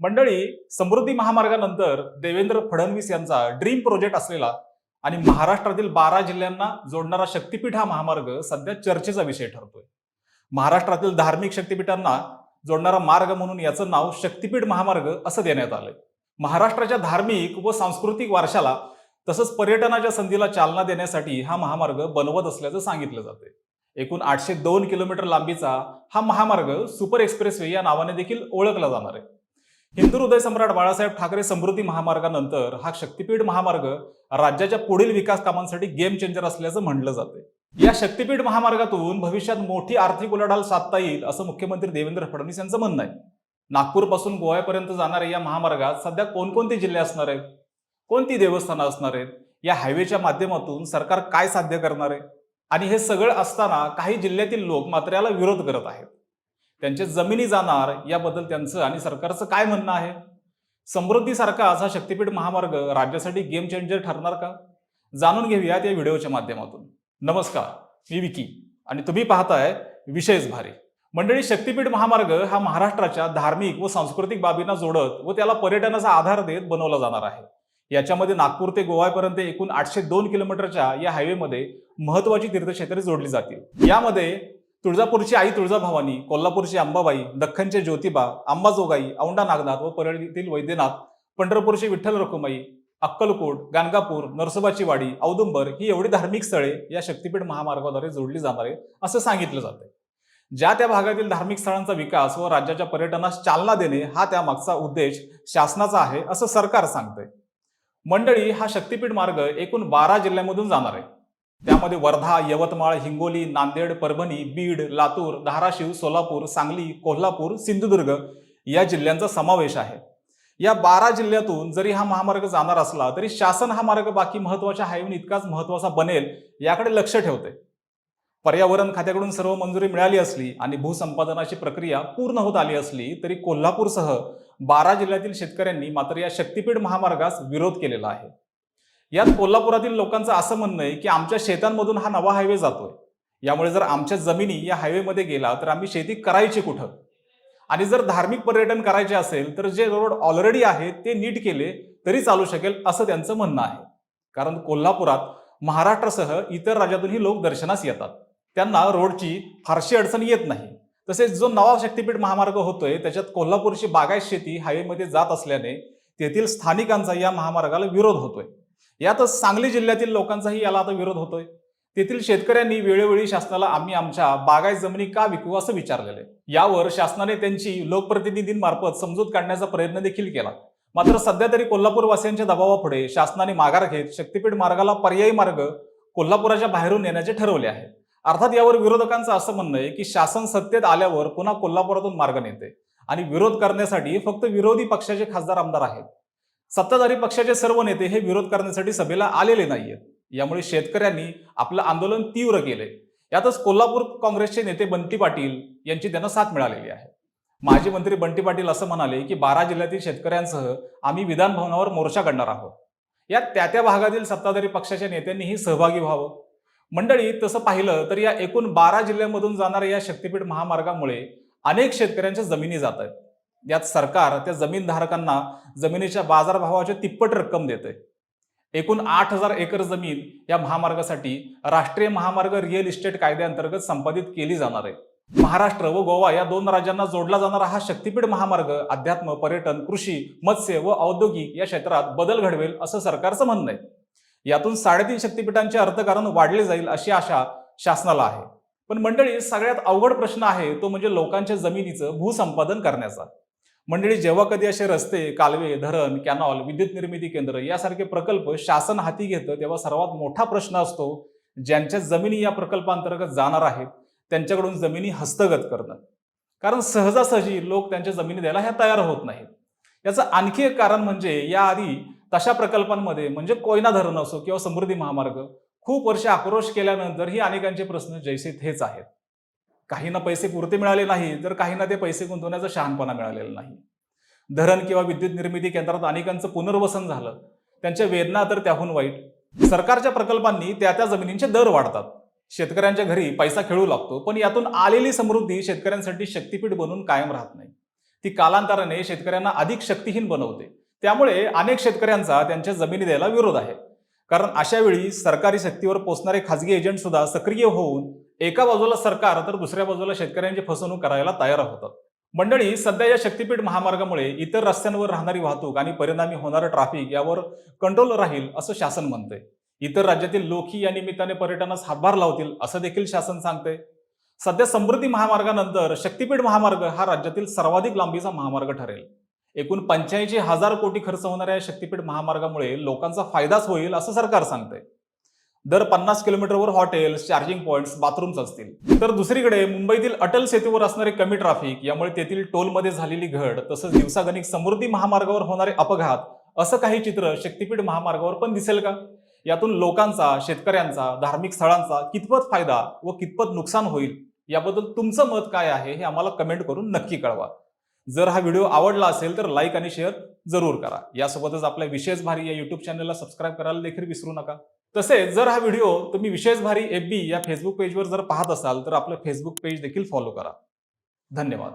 मंडळी समृद्धी महामार्गानंतर देवेंद्र फडणवीस यांचा dream project असलेला आणि महाराष्ट्रातील बारा जिल्ह्यांना जोडणारा शक्तीपीठ हा महामार्ग सध्या चर्चेचा विषय ठरतोय. महाराष्ट्रातील धार्मिक शक्तीपीठांना जोडणारा मार्ग म्हणून याचं नाव शक्तीपीठ महामार्ग असं देण्यात आलंय. महाराष्ट्राच्या धार्मिक व सांस्कृतिक वारशाला तसंच पर्यटनाच्या संधीला चालना देण्यासाठी हा महामार्ग बनवत असल्याचं सांगितलं जाते एकूण आठशे दोन किलोमीटर लांबीचा हा महामार्ग सुपर एक्सप्रेसवे या नावाने देखील ओळखला जाणार आहे. हिंदू हृदय सम्राट बाळासाहेब ठाकरे समृद्धी महामार्गानंतर हा शक्तीपीठ महामार्ग राज्याच्या पुढील विकास कामांसाठी गेम चेंजर असल्याचं म्हटलं जाते या शक्तीपीठ महामार्गातून भविष्यात मोठी आर्थिक उलाढाल साधता येईल असं मुख्यमंत्री देवेंद्र फडणवीस यांचं म्हणणं आहे. नागपूरपासून गोव्यापर्यंत जाणाऱ्या या महामार्गात सध्या कोणकोणते जिल्हे असणार आहेत? कोणती देवस्थानं असणार आहेत? या हायवेच्या माध्यमातून सरकार काय साध्य करणार आहे? आणि हे सगळं असताना काही जिल्ह्यातील लोक मात्र याला विरोध करत आहेत. त्यांचे जमिनी जाणार याबद्दल त्यांचं आणि सरकारचं काय म्हणणं आहे? समृद्धीसारखा असा शक्तीपीठ महामार्ग राज्यासाठी गेम चेंजर ठरणार का? जाणून घेऊयात या व्हिडिओच्या माध्यमातून. नमस्कार मी विकी आणि तुम्ही पाहताय विशेष भारी. मंडळी शक्तीपीठ महामार्ग हा महाराष्ट्राच्या धार्मिक व सांस्कृतिक बाबींना जोडत व त्याला पर्यटनाचा आधार देत बनवला जाणार आहे. याच्यामध्ये नागपूर ते गोव्यापर्यंत एकूण आठशे दोन किलोमीटरच्या या हायवेमध्ये महत्वाची तीर्थक्षेत्रे जोडली जातील. यामध्ये तुळजापूरची आई तुळजाभवानी कोल्हापूरची अंबाबाई दख्खनचे ज्योतिबा अंबाजोगाई औंढा नागनाथ व परळीतील वैद्यनाथ पंढरपूरची विठ्ठल रखुमाई अक्कलकोट गाणगापूर नरसोबाची वाडी औदुंबर ही एवढी धार्मिक स्थळे या शक्तीपीठ महामार्गाद्वारे जोडली जाणार आहे असं सांगितलं जातंय. ज्या त्या भागातील धार्मिक स्थळांचा विकास व राज्याच्या पर्यटनास चालना देणे हा त्यामागचा उद्देश शासनाचा आहे असं सरकार सांगतंय. मंडळी हा शक्तीपीठ मार्ग एकूण बारा जिल्ह्यांमधून जाणार आहे. त्यामध्ये वर्धा यवतमाळ हिंगोली नांदेड परभणी बीड लातूर धाराशिव सोलापूर सांगली कोल्हापूर सिंधुदुर्ग या जिल्ह्यांचा समावेश आहे. या बारा जिल्ह्यातून जरी हा महामार्ग जाणार असला तरी शासन हा मार्ग बाकी महत्त्वाच्या हायवे इतकाच महत्त्वाचा बनेल याकडे लक्ष ठेवते पर्यावरण खात्याकडून सर्व मंजुरी मिळाली असली आणि भूसंपादनाची प्रक्रिया पूर्ण होत आली असली तरी कोल्हापूरसह बारा जिल्ह्यातील शेतकऱ्यांनी मात्र या शक्तीपीठ महामार्गास विरोध केलेला आहे. यात कोल्हापुरातील लोकांचं असं म्हणणं आहे की आमच्या शेतांमधून हा नवा हायवे जातोय. यामुळे जर आमच्या जमिनी या हायवेमध्ये गेला तर आम्ही शेती करायची कुठं? आणि जर धार्मिक पर्यटन करायचे असेल तर जे रोड ऑलरेडी आहेत ते नीट केले तरी चालू शकेल असं त्यांचं म्हणणं आहे. कारण कोल्हापुरात महाराष्ट्रासह इतर राज्यातूनही लोक दर्शनास येतात. त्यांना रोडची फारशी अडचण येत नाही. तसेच जो नवा शक्तीपीठ महामार्ग होतोय त्याच्यात कोल्हापूरची बागायत शेती हायवेमध्ये जात असल्याने तेथील स्थानिकांचा या महामार्गाला विरोध होतोय. यातच सांगली जिल्ह्यातील लोकांचाही याला आता विरोध होतोय. तेथील शेतकऱ्यांनी वेळोवेळी शासनाला आम्ही आमच्या बागायत जमिनी का विकू असं विचारलेले यावर शासनाने त्यांची लोकप्रतिनिधींमार्फत समजूत काढण्याचा प्रयत्न देखील केला. मात्र सध्या तरी कोल्हापूरवासियांच्या दबावापुढे शासनाने माघार घेत शक्तीपीठ मार्गाला पर्यायी मार्ग कोल्हापुराच्या बाहेरून नेण्याचे ठरवले आहे. अर्थात यावर विरोधकांचं असं म्हणणं आहे की शासन सत्तेत आल्यावर पुन्हा कोल्हापुरातून मार्ग नेते आणि विरोध करण्यासाठी फक्त विरोधी पक्षाचे खासदार आमदार आहेत. सत्ताधारी पक्षाचे सर्व नेते हे विरोध करण्यासाठी सभेला आलेले नाहीयेत यामुळे शेतकऱ्यांनी आपलं आंदोलन तीव्र केले यातच कोल्हापूर काँग्रेसचे नेते बंटी पाटील यांची त्यांना साथ मिळालेली आहे. माजी मंत्री बंटी पाटील असं म्हणाले की बारा जिल्ह्यातील शेतकऱ्यांसह आम्ही विधान भवनावर मोर्चा काढणार आहोत. यात त्या त्या भागातील सत्ताधारी पक्षाच्या नेत्यांनीही सहभागी व्हावं. मंडळी तसं पाहिलं तर या एकूण बारा जिल्ह्यांमधून जाणाऱ्या या शक्तीपीठ महामार्गामुळे अनेक शेतकऱ्यांच्या जमिनी जात आहेत. यात सरकार त्या जमीनधारकांना जमिनीच्या बाजारभावाच्या तिप्पट रक्कम देते एकूण आठ हजार एकर जमीन या महामार्गासाठी राष्ट्रीय महामार्ग रिअल इस्टेट कायद्याअंतर्गत संपादित केली जाणार आहे. महाराष्ट्र व गोवा या दोन राज्यांना जोडला जाणारा हा शक्तीपीठ महामार्ग अध्यात्म पर्यटन कृषी मत्स्य व औद्योगिक या क्षेत्रात बदल घडवेल असं सरकारचं म्हणणं आहे. यातून साडेतीन शक्तीपीठांचे अर्थकारण वाढले जाईल अशी आशा शासनाला आहे. पण मंडळी सगळ्यात अवघड प्रश्न आहे तो म्हणजे लोकांच्या जमिनीचं भूसंपादन करण्याचा. मंडळी जेव्हा कधी असे रस्ते कालवे धरण कॅनॉल विद्युत निर्मिती केंद्र यासारखे प्रकल्प शासन हाती घेतं तेव्हा सर्वात मोठा प्रश्न असतो ज्यांच्या जमिनी या प्रकल्पांतर्गत जाणार आहेत त्यांच्याकडून जमिनी हस्तगत करणं. कारण सहजासहजी लोक त्यांच्या जमिनी द्यायला ह्या तयार होत नाहीत. याचं आणखी एक कारण म्हणजे याआधी तशा प्रकल्पांमध्ये म्हणजे कोयना धरण असो किंवा समृद्धी महामार्ग खूप वर्ष आक्रोश केल्यानंतर ही अनेकांचे प्रश्न जैसे थेच आहेत. काहींना पैसे पुरते मिळाले नाही तर काहींना ते पैसे गुंतवण्याचा शहाणपणा मिळालेला नाही. धरण किंवा विद्युत निर्मिती केंद्रात अनेकांचं पुनर्वसन झालं. त्यांच्या वेदना तर त्याहून वाईट. सरकारच्या प्रकल्पांनी त्या त्या जमिनींचे दर वाढतात. शेतकऱ्यांच्या घरी पैसा खेळू लागतो पण यातून आलेली समृद्धी शेतकऱ्यांसाठी शक्तीपीठ बनून कायम राहत नाही. ती कालांतराने शेतकऱ्यांना अधिक शक्तीहीन बनवते. त्यामुळे अनेक शेतकऱ्यांचा त्यांच्या जमिनी द्यायला विरोध आहे. कारण अशा वेळी सरकारी शक्तीवर पोचणारे खाजगी एजंट सुद्धा सक्रिय होऊन एका बाजूला सरकार तर दुसऱ्या बाजूला शेतकऱ्यांची फसवणूक करायला तयार होतात मंडळी सध्या या शक्तीपीठ महामार्गामुळे इतर रस्त्यांवर राहणारी वाहतूक आणि परिणामी होणारं ट्रॅफिक यावर कंट्रोल राहील असं शासन म्हणते इतर राज्यातील लोकही या निमित्ताने पर्यटनास हातभार लावतील असं देखील शासन सांगते सध्या समृद्धी महामार्गानंतर शक्तीपीठ महामार्ग हा राज्यातील सर्वाधिक लांबीचा महामार्ग ठरेल. एकूण पंच्याऐंशी हजार कोटी खर्च होणाऱ्या या शक्तीपीठ महामार्गामुळे लोकांचा फायदाच होईल असं सरकार सांगते दर पन्नास किलोमीटरवर हॉटेल्स चार्जिंग पॉईंट्स बाथरूम्स असतील. तर दुसरीकडे मुंबईतील अटल सेतूवर असणारे कमी ट्रॅफिक यामुळे तेथील टोलमध्ये झालेली घट तसंच दिवसागणिक समृद्धी महामार्गावर होणारे अपघात असं काही चित्र शक्तीपीठ महामार्गावर पण दिसेल का? यातून लोकांचा शेतकऱ्यांचा धार्मिक स्थळांचा कितपत फायदा व कितपत नुकसान होईल याबद्दल तुमचं मत काय आहे हे आम्हाला कमेंट करून नक्की कळवा. जर हा व्हिडिओ आवडला असेल तर लाईक आणि शेअर जरूर करा. यासोबतच आपल्या विशेष भारी या युट्यूब चॅनलला सबस्क्राईब करायला देखील विसरू नका. तसेच जर हा व्हिडिओ तुम्ही विशेष भारी एफ बी या फेसबुक पेजवर जर पाहत असाल तर आपलं फेसबुक पेज देखील फॉलो करा. धन्यवाद.